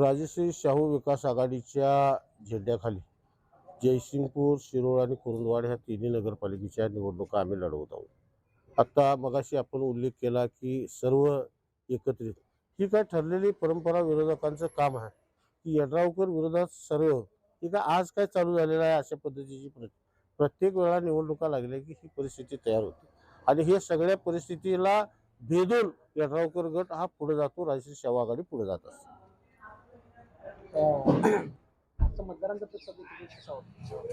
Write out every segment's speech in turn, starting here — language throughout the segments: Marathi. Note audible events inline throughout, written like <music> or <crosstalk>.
राजश्री शाहू विकास आघाडीच्या झेंड्याखाली जयसिंगपूर शिरोळ आणि कुरुंदवाड ह्या तिन्ही नगरपालिकेच्या निवडणुका आम्ही लढवत आहोत. आत्ता मगाशी आपण उल्लेख केला की सर्व एकत्रित. ही काय ठरलेली परंपरा विरोधकांचं काम आहे? की यड्रावकर विरोधात सर्व ही काय आज काय चालू झालेलं आहे अशा पद्धतीची प्रत्येक वेळा निवडणुका लागल्या की ही परिस्थिती तयार होते. आणि हे सगळ्या परिस्थितीला भेदून यड्रावकर गट हा पुढे जातो राजश्री शाहू आघाडी पुढे जात असतो. <coughs>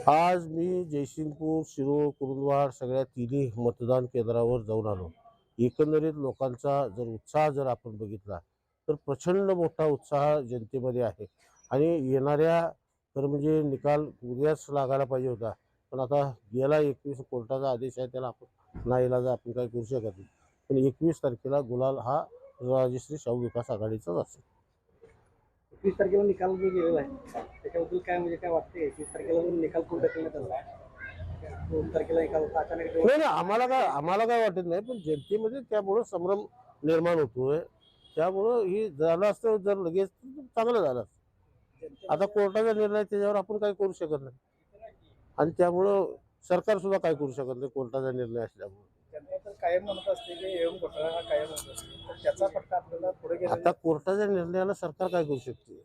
आज मी जयसिंगपूर शिरोळ कुरुंदवाड सगळ्या तिन्ही मतदान केंद्रावर जाऊन आलो. एकंदरीत लोकांचा जर उत्साह जर आपण बघितला तर प्रचंड मोठा उत्साह जनतेमध्ये आहे. आणि येणाऱ्या तर म्हणजे निकाल उद्याच लागायला पाहिजे होता. पण आता गेला एकवीस कोर्टाचा आदेश आहे त्याला आपण नाईलाज आपण काही करू शकत नाही. पण एकवीस तारखेला गुलाल हा राजश्री शाहू विकास आघाडीचाच असेल. एकवीस तारखेला निकाल जो गेलेला आहे. त्याच्याबद्दल काय म्हणजे काय वाटते एकवीस तारखेला जो निकाल पूर्ण ढकलण्यात आला दोन तारखेला निकाल होता अचानक नाही नाही आम्हाला काय आम्हाला काय वाटत नाही पण जनतेमध्ये त्यामुळं संभ्रम निर्माण होतोय. त्यामुळं ही झालं असतं जर लगेच चांगलं झालं असतं. आता कोर्टाचा निर्णय त्याच्यावर आपण काही करू शकत नाही. आणि त्यामुळं सरकार सुद्धा काय करू शकत नाही कोर्टाचा निर्णय असल्यामुळे. जनता तर कायम म्हणत असते की एवढं घोटाळा हा कायम होत असते. आपल्याला पुढे आता कोर्टाच्या निर्णयाला सरकार काय करू शकते?